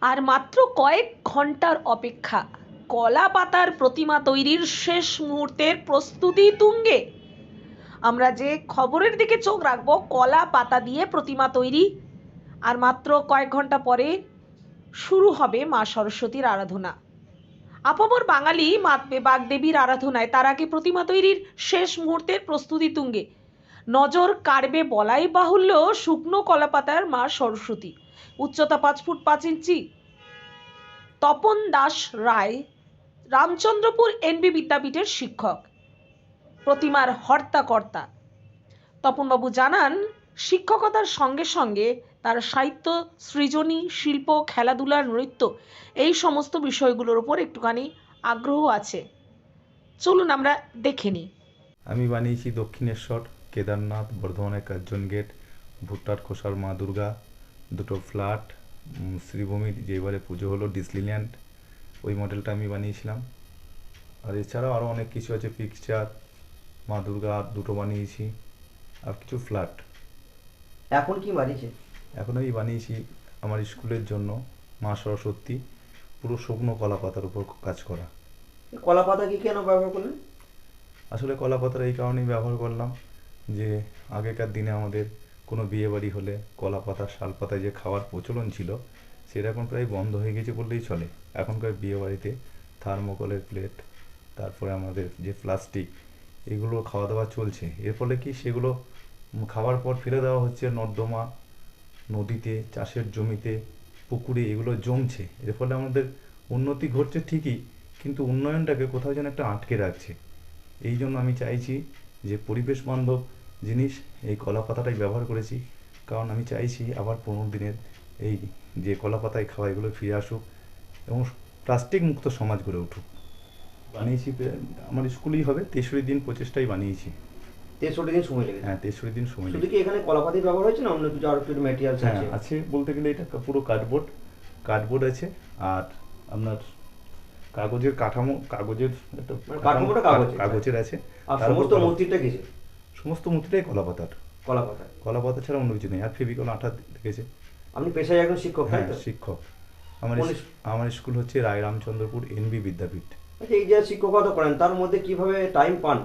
আর মাত্র কয়েক ঘণ্টার অপেক্ষা কলা পাতার প্রতিমা তৈরির শেষ মুহূর্তের প্রস্তুতি তুঙ্গে। আমরা যে খবরের দিকে চোখ রাখব, কলা পাতা দিয়ে প্রতিমা তৈরি। আর মাত্র কয়েক ঘণ্টা পরে শুরু হবে মা সরস্বতীর আরাধনা। আপামর বাঙালি মাতবে বাগদেবীর আরাধনায়, তার আগে প্রতিমা তৈরির শেষ মুহূর্তের প্রস্তুতি তুঙ্গে। নজর কাড়বে বলাই বাহুল্য শুকনো কলাপাতার মা সরস্বতী। উচ্চতা পাঁচ ফুট পাঁচ ইঞ্চি। তপন দাস রায়, রামচন্দ্রপুর এনবি বিদ্যাপীঠের শিক্ষক, প্রতিমার হর্তাকর্তা। তপনবাবু জানান, শিক্ষকতার সঙ্গে সঙ্গে তার সাহিত্য, সৃজনী, শিল্প খেলাধুলা নৃত্য, এই সমস্ত বিষয়গুলোর উপর একটুখানি আগ্রহ আছে। চলুন আমরা দেখে নিই। আমি বানিয়েছি দক্ষিণেশ্বর, কেদারনাথ, বর্ধমানের কার্জন গেট, ভুট্টার খোসার মা দুর্গা দুটো ফ্ল্যাট শ্রীভূমির যে এবারে পুজো হলো ডিসনিল্যান্ড ওই মডেলটা আমি বানিয়েছিলাম। আর এছাড়াও আরও অনেক কিছু আছে পিকচার মা দুর্গা দুটো বানিয়েছি আর কিছু ফ্ল্যাট। এখন কি বানিয়েছে? এখন আমি বানিয়েছি আমার স্কুলের জন্য মা সরস্বতী পুরো শুকনো কলা পাতার উপর কাজ করা। কলা পাতা কি কেন ব্যবহার করলেন? আসলে কলা পাতার এই কারণেই ব্যবহার করলাম যে আগেকার দিনে আমাদের কোনো বিয়ে বাড়ি হলে কলা পাতা শাল পাতায় যে খাওয়ার প্রচলন ছিল, সেটা এখন প্রায় বন্ধ হয়ে গেছে বললেই চলে। এখনকার বিয়ে বাড়িতে থার্মোকলের প্লেট, তারপরে আমাদের যে প্লাস্টিক, এগুলো খাওয়া দাওয়া চলছে। এর ফলে কি সেগুলো খাওয়ার পর ফেলে দেওয়া হচ্ছে নর্দমা, নদীতে, চাষের জমিতে, পুকুরে, এগুলো জমছে। এর ফলে আমাদের উন্নতি ঘটছে ঠিকই, কিন্তু উন্নয়নটাকে কোথাও যেন একটা আটকে রাখছে। এই জন্য আমি চাইছি যে পরিবেশ বান্ধব জিনিস এই কলা পাতাটাই ব্যবহার করেছি। কারণ আমি চাইছি আবার পনেরো দিনের এই যে কলা পাতায় খাওয়া এগুলো ফিরে আসুক এবং প্লাস্টিক মুক্ত সমাজ গড়ে উঠুক। বানিয়েছি আমার স্কুলেই হবে তেষট্টি দিন প্রচেষ্টাই বানিয়েছি। তেষট্টি দিন সময় লেগেছে? হ্যাঁ তেষট্টি দিন সময় শুধু কি এখানে কলা পাতি ব্যবহার হয়েছে না অন্য কিছু আরও কিছু ম্যাটেরিয়ালস হ্যাঁ আছে? আছে বলতে গেলে এটা পুরো কার্ডবোর্ড কার্ডবোর্ড আছে আর আপনার কাগজের কাঠামো কাগজের একটা মানে কাঠামোটা কাগজের, কাগজের আছে। আর সমস্ত মূর্তিটা কিছু সমস্ত মূর্তিটাই কলা পাতার কলা পাতা কলা পাতা ছাড়া অন্য কিছু নেই। আর ফেভিকল আঠা দেখেছে? আপনি পেশায় একজন শিক্ষক হ্যাঁ শিক্ষক। আমার আমার স্কুল হচ্ছে রায় রামচন্দ্রপুর এনবি বিদ্যাপীঠ। আচ্ছা এই যে শিক্ষকতা করেন তার মধ্যে কীভাবে টাইম পান?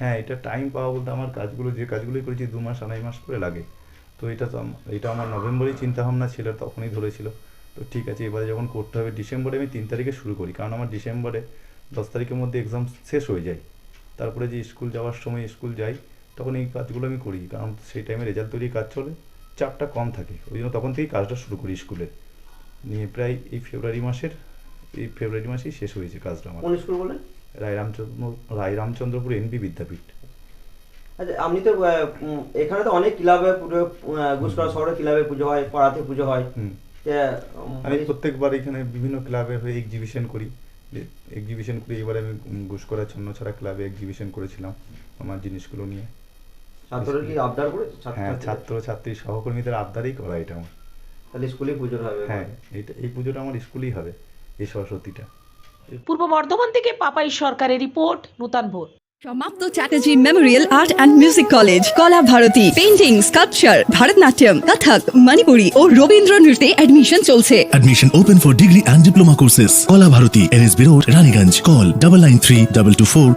হ্যাঁ এটা টাইম পাওয়া বলতে আমার কাজগুলো যে কাজগুলোই করেছি দু মাস আড়াই মাস করে লাগে। তো এটা তো এটা আমার নভেম্বরেই চিন্তা ভাবনা ছিল তখনই ধরেছিল। তো ঠিক আছে এবারে যখন করতে হবে ডিসেম্বরে আমি তিন তারিখে শুরু করি। কারণ আমার ডিসেম্বরে দশ তারিখের মধ্যে এক্সাম শেষ হয়ে যায়। তারপরে যে স্কুল যাওয়ার সময় স্কুল যাই তখন এই কাজগুলো আমি করি কারণ সেই টাইমে রেজাল্ট তৈরির কাজ চলে চাপটা কম থাকে। ওই জন্য তখন থেকেই কাজটা শুরু করি স্কুলে নিয়ে প্রায় এই ফেব্রুয়ারি মাসের এই ফেব্রুয়ারি মাসেই শেষ হয়েছে কাজটা আমার। কোন স্কুল বলেন? রায় রামচন্দ্র রায় রামচন্দ্রপুর এনবি বিদ্যাপীঠ। আচ্ছা আপনি তো এখানে তো অনেক ক্লাবে পুজো গুসকরা শহরে ক্লাবে পুজো হয় পাড়াতে পুজো হয়। আমি মানে প্রত্যেকবার এখানে বিভিন্ন ক্লাবে হয়ে এক্সিবিশন করি। এক্সিবিশন করি এবারে আমি ঘুষকরা ছন্নছাড়া ক্লাবে এক্সিবিশন করেছিলাম আমার জিনিসগুলো নিয়ে। ছাত্ররা কি আবদার করে হ্যাঁ ছাত্র ছাত্র ছাত্রী সহকর্মীদের আবদারেই করা এটা আমার। তাহলে স্কুলে পুজো হবে হ্যাঁ এটা এই পুজোটা আমার স্কুলেই হবে এই সরস্বতীটা। পূর্ব বর্ধমান থেকে পাপাই সরকারের রিপোর্ট নূতন ভোর সমাপ্ত Chatterjee memorial art and music college Kala Bharati. Painting sculpture Bharatanatyam Kathak Manipuri ও রবীন্দ্র নৃত্যে অ্যাডমিশন চলছে। Admission open for degree and diploma courses. Kola Bharati, NSB Road, Raniganj. Call double nine three double two four